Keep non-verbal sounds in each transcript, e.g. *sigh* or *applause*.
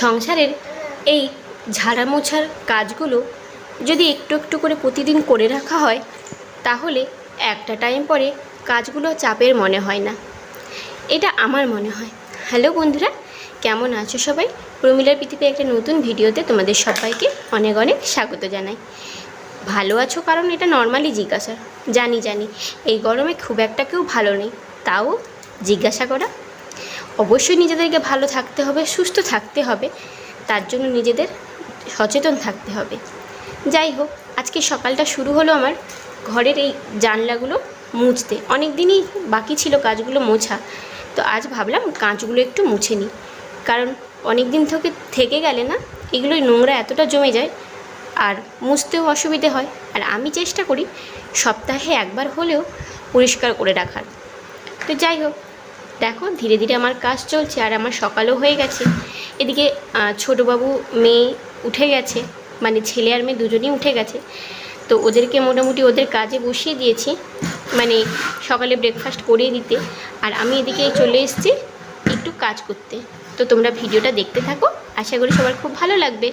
সংসারের এই ঝাড়া মোছার কাজগুলো যদি একটু একটু করে প্রতিদিন করে রাখা হয়, তাহলে একটা টাইম পরে কাজগুলো চাপের মনে হয় না। এটা আমার মনে হয়। হ্যালো বন্ধুরা, কেমন আছো সবাই? প্রমিলার পৃথিবী একটা নতুন ভিডিওতে তোমাদের সবাইকে অনেক অনেক স্বাগত জানাই। ভালো আছো কারণ এটা নর্মালি জিজ্ঞাসা। জানি জানি, এই গরমে খুব একটা কেউ ভালো নেই, তাও জিজ্ঞাসা করা। অবশ্যই নিজেদেরকে ভালো থাকতে হবে, সুস্থ থাকতে হবে, তার জন্য নিজেদের সচেতন থাকতে হবে। যাই হোক, আজকে সকালটা শুরু হলো আমার ঘরের এই জানলাগুলো মুছতে। অনেক দিনই বাকি ছিল কাজগুলো মোছা। তো আজ ভাবলাম কাঁচগুলো একটু মুছে নিই। কারণ অনেক দিন থেকে থেকে গেলে না, এগুলোই নোংরা এতটা জমে যায় আর মুছতেও অসুবিধে হয়। আর আমি চেষ্টা করি সপ্তাহে একবার হলেও পরিষ্কার করে রাখার। তো যাই হোক, দেখো ধীরে ধীরে আমার কাজ চলছে আর আমার সকালও হয়ে গেছে। এদিকে ছোটোবাবু মেয়ে উঠে গেছে মানে ছেলে আর মেয়ে দুজনেই উঠে গেছে। তো ওদেরকে মোটামুটি ওদের কাজে বসিয়ে দিয়েছি। মানে সকালে ব্রেকফাস্ট করিয়ে দিতে। আর আমি এদিকে চলে এসেছি একটু কাজ করতে। তো তোমরা ভিডিওটা দেখতে থাকো, আশা করি সবার খুব ভালো লাগবে।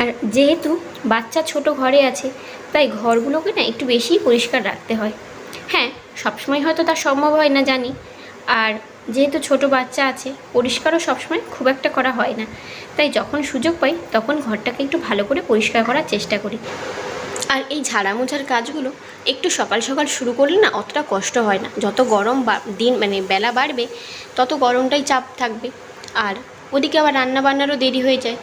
আর যেহেতু বাচ্চা ছোট ঘরে আছে, তাই ঘরগুলোকে না একটু বেশি পরিষ্কার রাখতে হয়। হ্যাঁ সবসময় হয়তো তা সম্ভব হয় না জানি। আর যেহেতু ছোট বাচ্চা আছে, পরিষ্কারও সবসময় খুব একটা করা হয় না। তাই যখন সুযোগ পাই, তখন ঘরটাকে একটু ভালো করে পরিষ্কার করার চেষ্টা করি। আর এই ঝাড়া মোছার কাজগুলো একটু সকাল সকাল শুরু করলে না অতটা কষ্ট হয় না। যত গরম দিন মানে বেলা বাড়বে, তত গরমটাই চাপ থাকবে। আর ওদিকে আবার রান্না বান্নারও দেরি হয়ে যায়।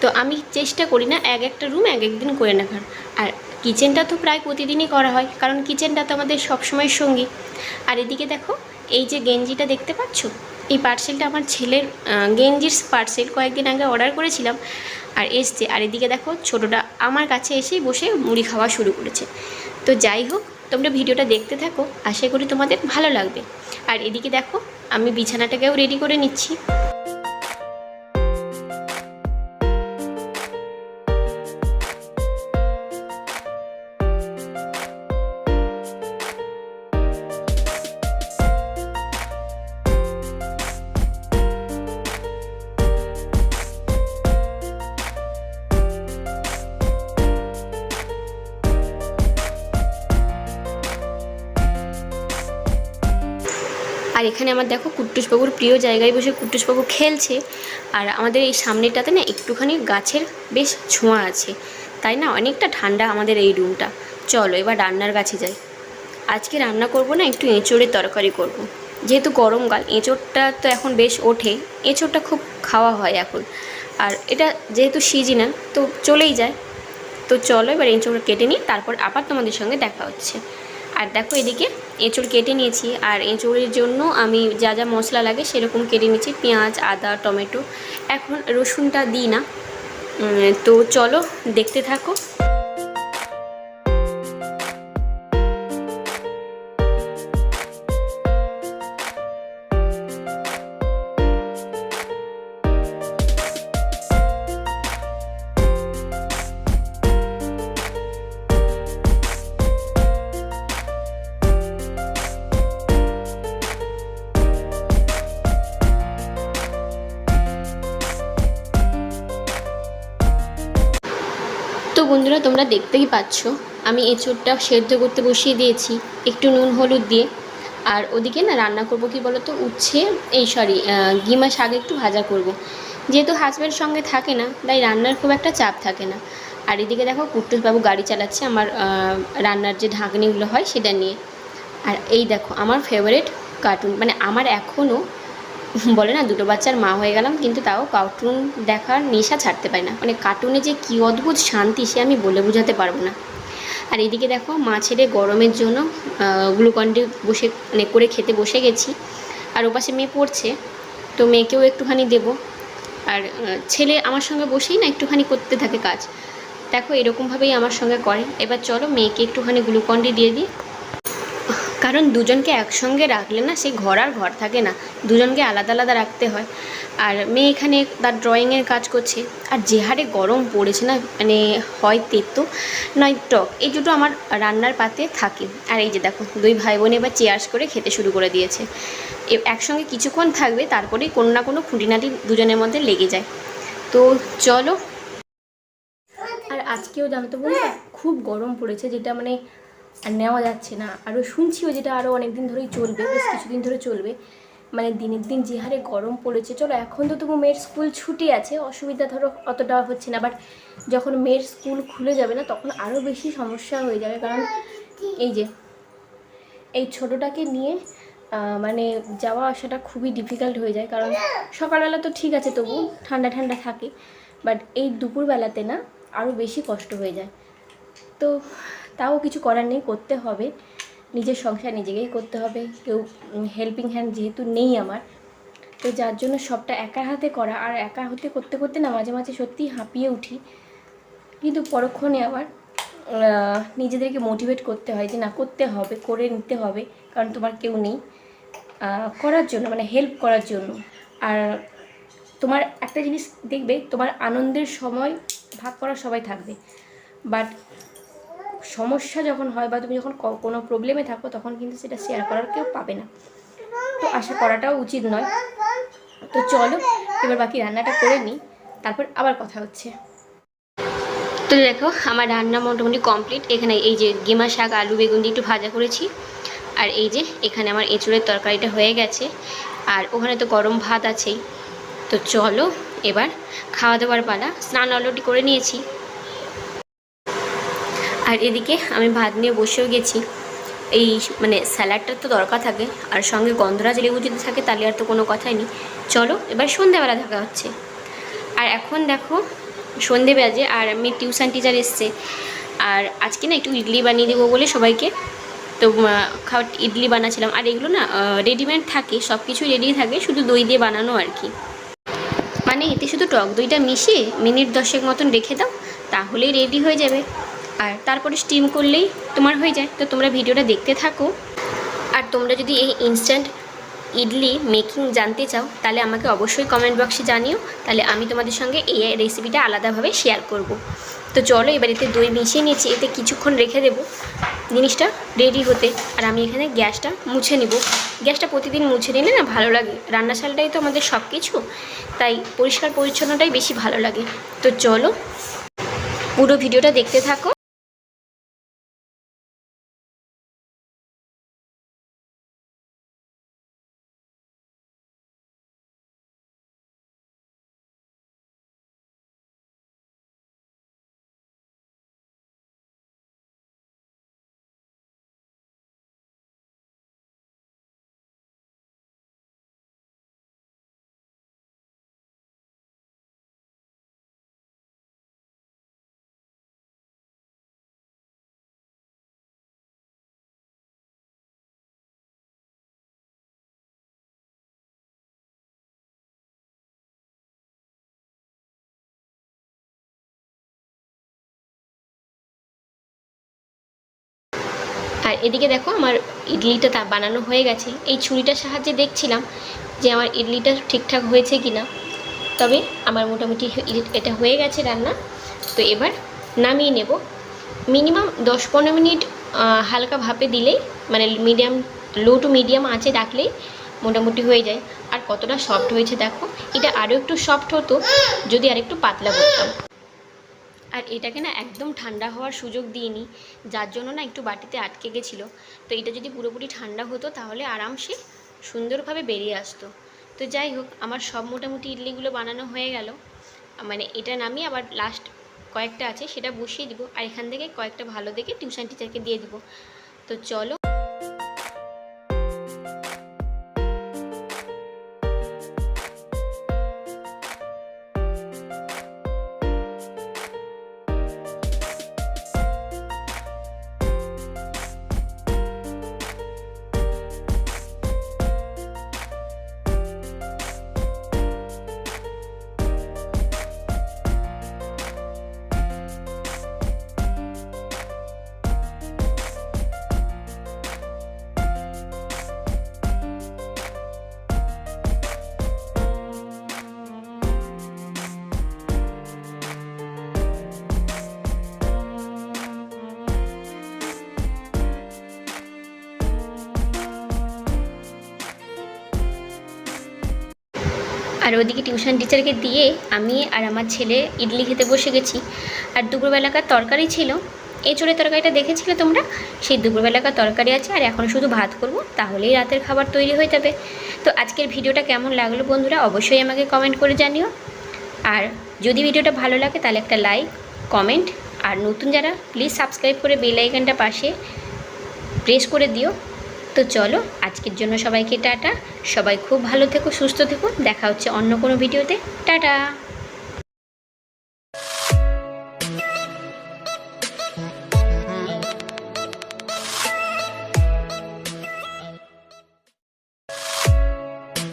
তো আমি চেষ্টা করি না এক একটা রুম এক একদিন করে রাখার আর কিচেনটা তো প্রায় প্রতিদিনই করা হয়, কারণ কিচেনটা তো আমাদের সবসময় সঙ্গী। আর এদিকে দেখো, এই যে গেঞ্জিটা দেখতে পাচ্ছ? এই পার্সেলটা আমার ছেলের গেঞ্জির পার্সেল কয়েকদিন আগে অর্ডার করেছিলাম। আর এসছে। আর এদিকে দেখো, ছোটোটা আমার কাছে এসেই বসে মুড়ি খাওয়া শুরু করেছে। তো যাই হোক, তোমরা ভিডিওটা দেখতে থাকো, আশা করি তোমাদের ভালো লাগবে। আর এদিকে দেখো, আমি বিছানাটাকেও রেডি করে নিচ্ছি। আর এখানে আমার দেখো কুট্টুসবাবুর প্রিয় জায়গায় বসে কুট্টুসবাবু খেলছে। আর আমাদের এই সামনেটাতে না একটুখানি গাছের বেশ ছোঁয়া আছে। তাই না? অনেকটা ঠান্ডা আমাদের এই রুমটা। চলো এবার রান্নার কাছে যাই। আজকে রান্না করব না, একটু এঁচোড়ের তরকারি করব। যেহেতু গরমকাল এঁচোড়টা তো এখন বেশ ওঠে। এঁচোড়টা খুব খাওয়া হয় এখন। আর এটা যেহেতু সিজনাল, তো চলেই যায়। তো চলো এবার এঁচোড় কেটে নিই, তারপর আবার তোমাদের সঙ্গে দেখা হচ্ছে। আর দেখো এদিকে এঁচোড় কেটে নিয়েছি আর এঁচোড়ের জন্য আমি যা যা মশলা লাগে সেরকম কেটে নিয়েছি, পেঁয়াজ, আদা, টমেটো। এখন রসুনটা দিই না। তো চলো দেখতে থাকো। বন্ধুরা, তোমরা দেখতেই পাচ্ছ, আমি এঁচোড়টা সেদ্ধ করতে বসিয়ে দিয়েছি, একটু নুন, হলুদ দিয়ে। আর ওদিকে না, রান্না করব কি বলো তো উচ্ছে, এই সরি গিমা শাক একটু ভাজা করব। যেহেতু হাজব্যান্ড সঙ্গে থাকে না, তাই রান্নার খুব একটা চাপ থাকে না। আর এদিকে দেখো কুট্টুসবাবু গাড়ি চালাচ্ছে আমার রান্নার যে ঢাকনিগুলো হয়, সেটা নিয়ে। আর এই দেখো, আমার ফেভারিট কার্টুন মানে আমার এখনও *laughs* বলে না, দুটো বাচ্চার মা হয়ে গেলাম, কিন্তু তাও কার্টুন দেখার নেশা ছাড়তে পারি না। মানে কার্টুনে যে কী অদ্ভুত শান্তি সে আমি বলে বোঝাতে পারব না। আর এদিকে দেখো, মা ছেড়ে গরমের জন্য গ্লুকন্ডি বসে মানে করে খেতে বসে গেছি। আর ওপাশে মেয়ে পড়ছে, তো মেয়েকেও একটুখানি দেবো। আর ছেলে আমার সঙ্গে বসেই না একটুখানি করতে থাকে কাজ। দেখো এরকমভাবেই আমার সঙ্গে করে। এবার চলো মেয়েকে একটুখানি গ্লুকন্ডি দিয়ে দিই। কারণ দুজনকে একসঙ্গে রাখলে না সেই ঘর আর ঘর থাকে না। দুজনকে আলাদা আলাদা রাখতে হয়। আর মেয়ে এখানে তার ড্রয়িংয়ের কাজ করছে। আর যে হারে গরম পড়েছে না মানে হয় তেতো নয় টক এই দুটো আমার রান্নার পাতে থাকে। আর এই যে দেখো দুই ভাই বোন এবার চেয়ার্স করে খেতে শুরু করে দিয়েছে। একসঙ্গে কিছুক্ষণ থাকবে তারপরেই কোনো না কোনো খুঁটিনাটি দুজনের মধ্যে লেগে যায়। তো চলো। আর আজকেও জানতো বলতে খুব গরম পড়েছে যেটা মানে আর নেওয়া যাচ্ছে না। আরও শুনছিও যেটা আরও অনেক দিন ধরেই চলবে, বেশ কিছুদিন ধরে চলবে। মানে দিনের দিন যে হারে গরম পড়েছে, চলো এখন তো তবু মেয়ের স্কুল ছুটি আছে, অসুবিধা ধরো অতটা হচ্ছে না। বাট যখন মেয়ের স্কুল খুলে যাবে না, তখন আরও বেশি সমস্যা হয়ে যাবে। কারণ এই যে, এই ছোটোটাকে নিয়ে মানে যাওয়া আসাটা খুবই ডিফিকাল্ট হয়ে যায়। কারণ সকালবেলা তো ঠিক আছে তবু, ঠান্ডা ঠান্ডা থাকে। বাট এই দুপুরবেলাতে না আরও বেশি কষ্ট হয়ে যায়। তো তাও কিছু করার নেই, করতে হবে। নিজের সংসার নিজেকেই করতে হবে। কেউ হেল্পিং হ্যান্ড যেহেতু নেই আমার, তো যার জন্য সবটা একা হাতে করা আর একা হাতে, করতে করতে না মাঝে মাঝে সত্যিই হাঁপিয়ে উঠি। কিন্তু পরক্ষণে আবার নিজেদেরকে মোটিভেট করতে হয় যে না, করতে হবে, করে নিতে হবে, কারণ তোমার কেউ নেই। করার জন্য মানে হেল্প করার জন্য। আর তোমার একটা জিনিস দেখবে, তোমার আনন্দের সময় ভাগ করা সবাই থাকবে। বাট সমস্যা যখন হয় বা তুমি যখন কোনো প্রবলেমে থাকো, তখন কিন্তু সেটা শেয়ার করার কেউ পাবে না। তো আশা করাটাও উচিত নয়। তো চলো, এবার বাকি রান্নাটা করে নিই, তারপর আবার কথা হচ্ছে। তো দেখো, আমার রান্না মোটামুটি কমপ্লিট এখানে এই যে গেমা শাক, আলু, বেগুন দিয়ে একটু ভাজা করেছি। আর এই যে এখানে আমার এঁচুড়ের তরকারিটা হয়ে গেছে। আর ওখানে তো গরম ভাত আছেই। তো চলো, এবার খাওয়া দাওয়ার পালা। স্নান অলরেডি করে নিয়েছি। আর এদিকে আমি ভাত নিয়ে বসেও গেছি। এই মানে স্যালাডটার তো দরকার থাকে, আর সঙ্গে গন্ধরাজ লেবু যদি থাকে তাহলে আর তো কোনো কথাই নেই। চলো, এবার সন্ধেবেলা দেখা হচ্ছে। আর এখন দেখো, সন্ধে বাজে আর আমি টিউশন টিচার এসছে। আর আজকে না একটু ইডলি বানিয়ে দেবো বলে সবাইকে। তো খাওয়া ইডলি বানাচ্ছিলাম আর এগুলো না রেডিমেড থাকে সব কিছুই রেডি থাকে, শুধু দই দিয়ে বানানো আর কি। মানে এতে শুধু টক দইটা মিশিয়ে মিনিট দশেক মতন রেখে দাও, তাহলেই রেডি হয়ে যাবে। আর তারপরে স্টিম করলেই তোমার হয়ে যায়। তো তোমরা ভিডিওটা দেখতে থাকো। আর তোমরা যদি এই ইনস্ট্যান্ট ইডলি মেকিং জানতে চাও, তাহলে আমাকে অবশ্যই কমেন্ট বক্সে জানিও। তাহলে আমি তোমাদের সঙ্গে এই রেসিপিটা আলাদাভাবে শেয়ার করব। তো চলো, এবার এতে দই মিশিয়ে নিয়েছি। এতে কিছুক্ষণ রেখে দেবো। জিনিসটা রেডি হতে। আর আমি এখানে গ্যাসটা মুছে নিব। গ্যাসটা প্রতিদিন মুছে নিলে না ভালো লাগে। রান্নাশালটাই তো আমাদের সব কিছু তাই পরিষ্কার পরিচ্ছন্নটাই বেশি ভালো লাগে। তো চলো, পুরো ভিডিওটা দেখতে থাকো। আর এদিকে দেখো আমার ইডলিটা তা বানানো হয়ে গেছে। এই ছুরিটার সাহায্যে দেখছিলাম যে আমার ইডলিটা ঠিকঠাক হয়েছে কি না তবে আমার মোটামুটি এটা হয়ে গেছে রান্না। তো এবার নামিয়ে নেব। মিনিমাম দশ পনেরো মিনিট হালকা ভাপে দিলেই মানে মিডিয়াম, লো টু মিডিয়াম আঁচে রাখলেই মোটামুটি হয়ে যায়। আর কতটা সফট হয়েছে দেখো। এটা আরও একটু সফট হতো, যদি আর একটু পাতলা করতাম। আর এটাকে না একদম ঠান্ডা হওয়ার সুযোগ দিইনি, যার জন্য না একটু বাটিতে আটকে গেছিল। তো এটা যদি পুরোপুরি ঠান্ডা হতো তাহলে আরামসে সুন্দরভাবে বেরিয়ে আসতো। তো যাই হোক, আমার সব মোটামুটি ইডলিগুলো বানানো হয়ে গেল। মানে এটা নামিয়ে আবার লাস্ট কয়েকটা আছে, সেটা বসিয়ে দিব। আর এখান থেকে কয়েকটা ভালো দেখে টিউশন টিচারকে দিয়ে দিব। তো চলো। আর ওদিকে টিউশন টিচারকে দিয়ে আমি আর আমার ছেলে ইডলি খেতে বসে গেছি। আর দুপুরবেলাকার তরকারি ছিল। এঁচড়ের তরকারিটা দেখেছিলে তোমরা? সেই দুপুরবেলাকার তরকারি আছে আর এখন শুধু ভাত করব, তাহলেই রাতের খাবার তৈরি হয়ে যাবে। তো আজকের ভিডিওটা কেমন লাগল বন্ধুরা? অবশ্যই আমাকে কমেন্ট করে জানিও। আর যদি ভিডিওটা ভালো লাগে তাহলে একটা লাইক কমেন্ট আর নতুন যারা প্লিজ সাবস্ক্রাইব করে বেল পাশে প্রেস করে দিও। তো চলো, আজকের জন্য সবাইকে টাটা। সবাই খুব ভালো থেকো, সুস্থ থেকো। দেখা হচ্ছে অন্য কোনো ভিডিওতে। টাটা!